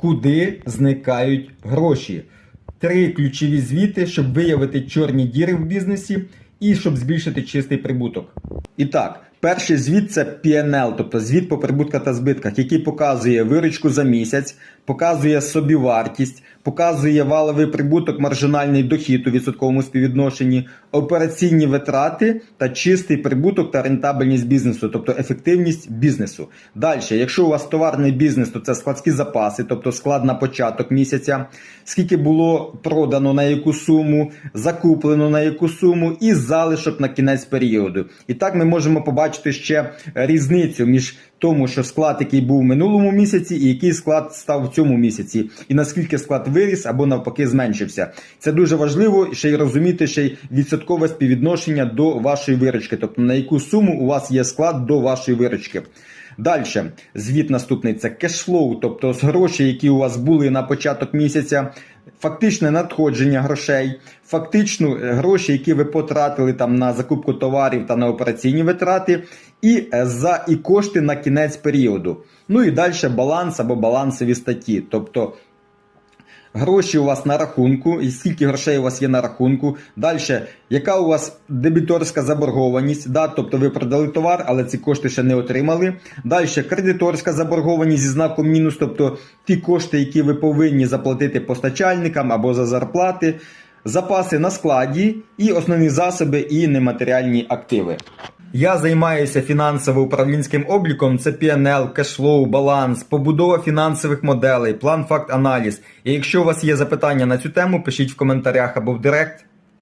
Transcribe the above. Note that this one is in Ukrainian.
куди зникають гроші. Три ключові звіти, щоб виявити чорні діри в бізнесі і щоб збільшити чистий прибуток. І так, перший звіт це PNL, тобто звіт по прибутках та збитках, який показує виручку за місяць, показує собівартість, показує валовий прибуток, маржинальний дохід у відсотковому співвідношенні, операційні витрати та чистий прибуток та рентабельність бізнесу, тобто ефективність бізнесу. Далі, якщо у вас товарний бізнес, то це складські запаси, тобто склад на початок місяця, скільки було продано на яку суму, закуплено на яку суму, і залишок на кінець періоду. І так ми можемо побачити ще різницю між тому, що склад, який був в минулому місяці, і який склад став в цьому місяці, і наскільки склад виріс або навпаки зменшився. Це дуже важливо ще й розуміти ще й відсоткове співвідношення до вашої виручки, тобто на яку суму у вас є склад до вашої виручки. Далі, звіт наступний. Це кешфлоу, тобто з гроші, які у вас були на початок місяця, фактичне надходження грошей, фактично е, гроші, які ви потратили там на закупку товарів та на операційні витрати, і е, за і кошти на кінець періоду. Ну і далі баланс або балансові статті, тобто гроші у вас на рахунку, і скільки грошей у вас є на рахунку. Далі, яка у вас дебіторська заборгованість, да, тобто ви продали товар, але ці кошти ще не отримали. Далі кредиторська заборгованість зі знаком мінус, тобто ті кошти, які ви повинні заплатити постачальникам або за зарплати. Запаси на складі і основні засоби і нематеріальні активи. Я займаюся фінансово-управлінським обліком. Це PNL, кешфлоу, баланс, побудова фінансових моделей, план факт аналіз. І якщо у вас є запитання на цю тему, пишіть в коментарях або в директ.